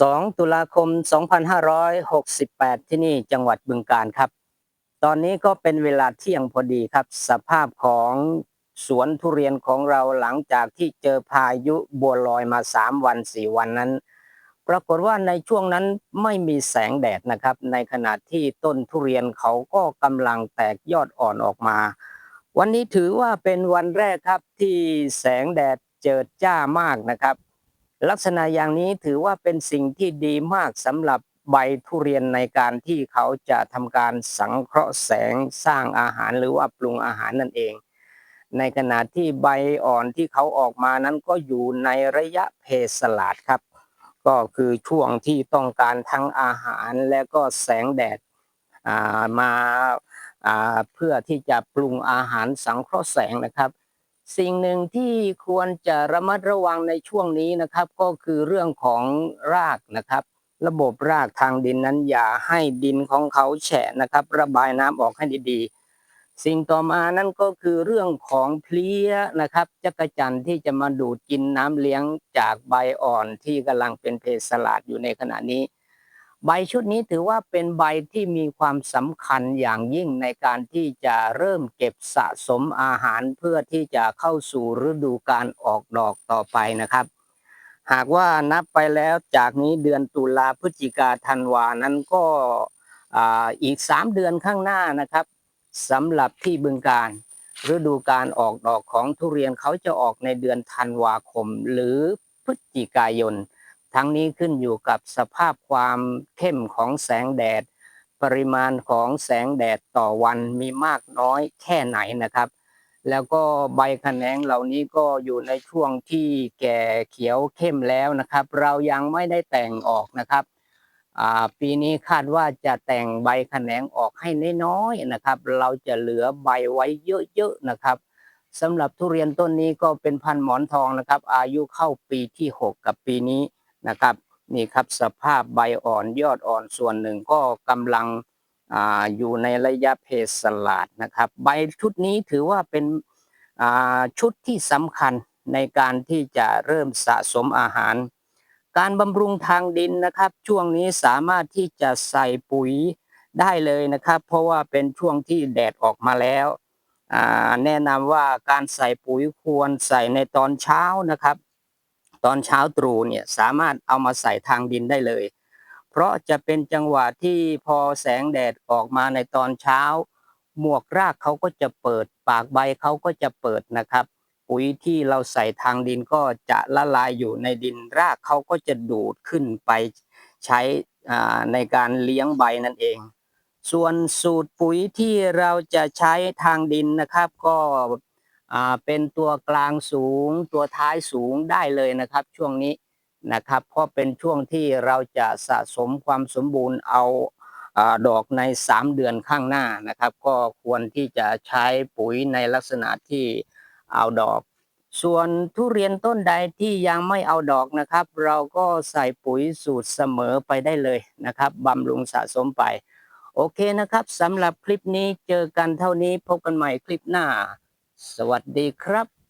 2 ตุลาคม 2568 ที่นี่จังหวัดบึงกาฬครับ ตอนนี้ก็เป็นเวลาเที่ยงพอดีครับ สภาพของสวนทุเรียนของเราหลังจากที่เจอพายุบัวลอยมา 3 วัน 4 วันนั้น ปรากฏว่าในช่วงนั้นไม่มีแสงแดดนะครับ ในขณะที่ต้นทุเรียนเขาก็กำลังแตกยอดอ่อนออกมา วันนี้ถือว่าเป็นวันแรกครับที่แสงแดดเจิดจ้ามากนะครับ ลักษณะอย่างนี้ถือว่าเป็นสิ่งที่ดีมากสำหรับใบทุเรียนในการที่เขาจะทำการสังเคราะห์แสงสร้างอาหารหรือว่าปรุงอาหารนั่นเอง ในขณะที่ใบอ่อนที่เขาออกมานั้นก็อยู่ในระยะเพสลาดครับ ก็คือช่วงที่ต้องการทั้งอาหารและก็แสงแดดมาเพื่อที่จะปรุงอาหารสังเคราะห์แสงนะครับ สิ่งหนึ่งที่ควรจะระมัดระวังในช่วงนี้นะครับ ก็คือเรื่องของรากนะครับ ระบบรากทางดินนั้นอย่าให้ดินของเขาแฉะนะครับ ระบายน้ำออกให้ดีๆ สิ่งต่อมานั่นก็คือเรื่องของเพลี้ยนะครับจักจันที่จะมาดูดกินน้ำเลี้ยงจากใบอ่อนที่กำลังเป็นเพสลาดอยู่ในขณะนี้ ใบชุดนี้ถือว่าเป็นใบที่มีความสำคัญอย่างยิ่งในการที่จะเริ่มเก็บสะสมอาหารเพื่อที่จะเข้าสู่ฤดูการออกดอกต่อไปนะครับ หากว่านับไปแล้วจากนี้เดือนตุลาพฤศจิกาธันวานั้นก็อีก 3 เดือนข้างหน้านะครับสำหรับที่บึงการฤดูการออกดอกของทุเรียนเขาจะออกในเดือนธันวาคมหรือพฤศจิกายน ทั้งนี้ขึ้นอยู่กับสภาพความเข้มของแสงแดด ปริมาณของแสงแดดต่อวันมีมากน้อยแค่ไหนนะครับ แล้วก็ใบขนงเหล่านี้ก็อยู่ในช่วงที่แก่เขียวเข้มแล้วนะครับ เรายังไม่ได้แต่งออกนะครับปีนี้คาดว่าจะแต่งใบขนงออกให้น้อยๆนะครับ เราจะเหลือใบไว้เยอะๆนะครับสำหรับทุเรียนต้นนี้ก็เป็นพันธุ์หมอนทองนะครับ อายุเข้าปีที่ 6 กับปีนี้ นะครับนี่ครับสภาพใบอ่อนยอดอ่อนส่วนหนึ่งก็กำลังออยู่ในระยะเพสลาดนะครับ ใบชุดนี้ถือว่าเป็นชุดที่สำคัญในการที่จะเริ่มสะสมอาหาร การบำรุงทางดินนะครับ ช่วงนี้สามารถที่จะใส่ปุ๋ยได้เลยนะครับ เพราะว่าเป็นช่วงที่แดดออกมาแล้วแนะนำว่าการใส่ปุ๋ยควรใส่ในตอนเช้านะครับ ตอนเช้าตรู่เนี่ยสามารถเอามาใส่ทางดินได้เลย เพราะจะเป็นจังหวะที่พอแสงแดดออกมาในตอนเช้า หมวกรากเขาก็จะเปิด ปากใบเขาก็จะเปิดนะครับ ปุ๋ยที่เราใส่ทางดินก็จะละลายอยู่ในดินรากเขาก็จะดูดขึ้นไปใช้ในการเลี้ยงใบนั่นเอง ส่วนสูตรปุ๋ยที่เราจะใช้ทางดินนะครับ ก็ เป็นตัวกลางสูง ตัวท้ายสูงได้เลยนะครับ ช่วงนี้นะครับ เพราะเป็นช่วงที่เราจะสะสมความสมบูรณ์เอาดอกใน 3 เดือนข้างหน้านะครับ ก็ควรที่จะใช้ปุ๋ยในลักษณะที่เอาดอก ส่วนทุเรียนต้นใดที่ยังไม่เอาดอกนะครับ เราก็ใส่ปุ๋ยสูตรเสมอไปได้เลยนะครับบำรุงสะสมไป โอเคนะครับสำหรับคลิปนี้เจอกันเท่านี้พบกันใหม่คลิปหน้า สวัสดีครับ